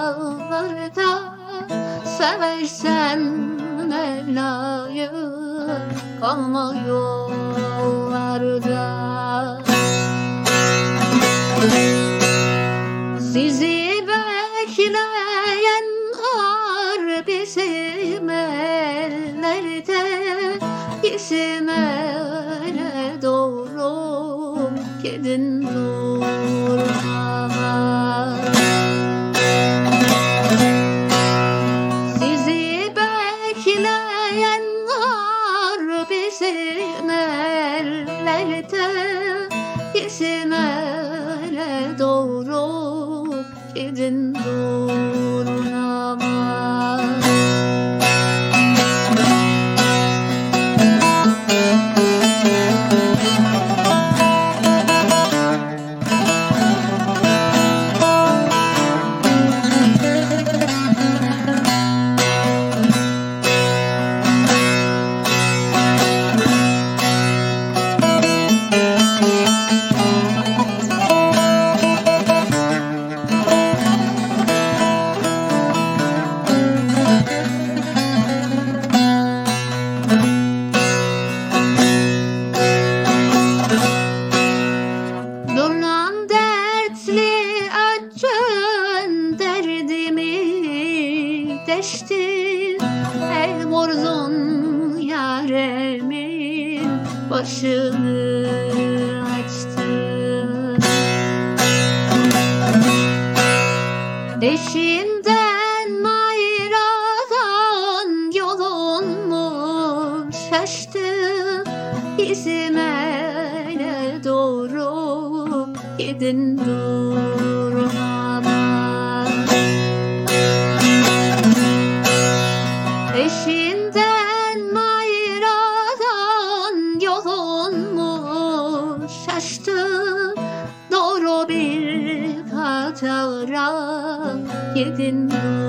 dağlarda Seversen Mevla'yı Kalma yollarda. Sizi bekleyen ar bizim ellerde Bizim doğru gidin. doğru bekleyen harbi sevmelerde İsimele doğru gidin durma deşti El morzun yaremin başını açtı. Eşinden ayrılan yolun mu şaştı? İzmele doğru gidin durma giggin'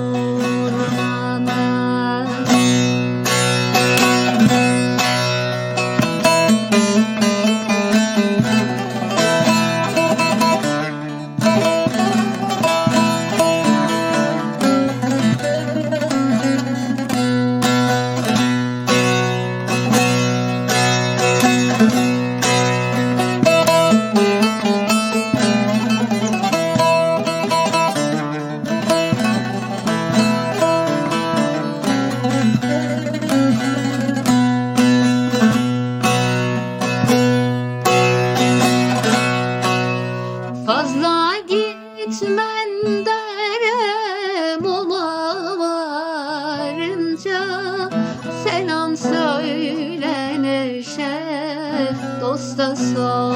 derim olma varınca Selam söyle Neşe dosta sorunca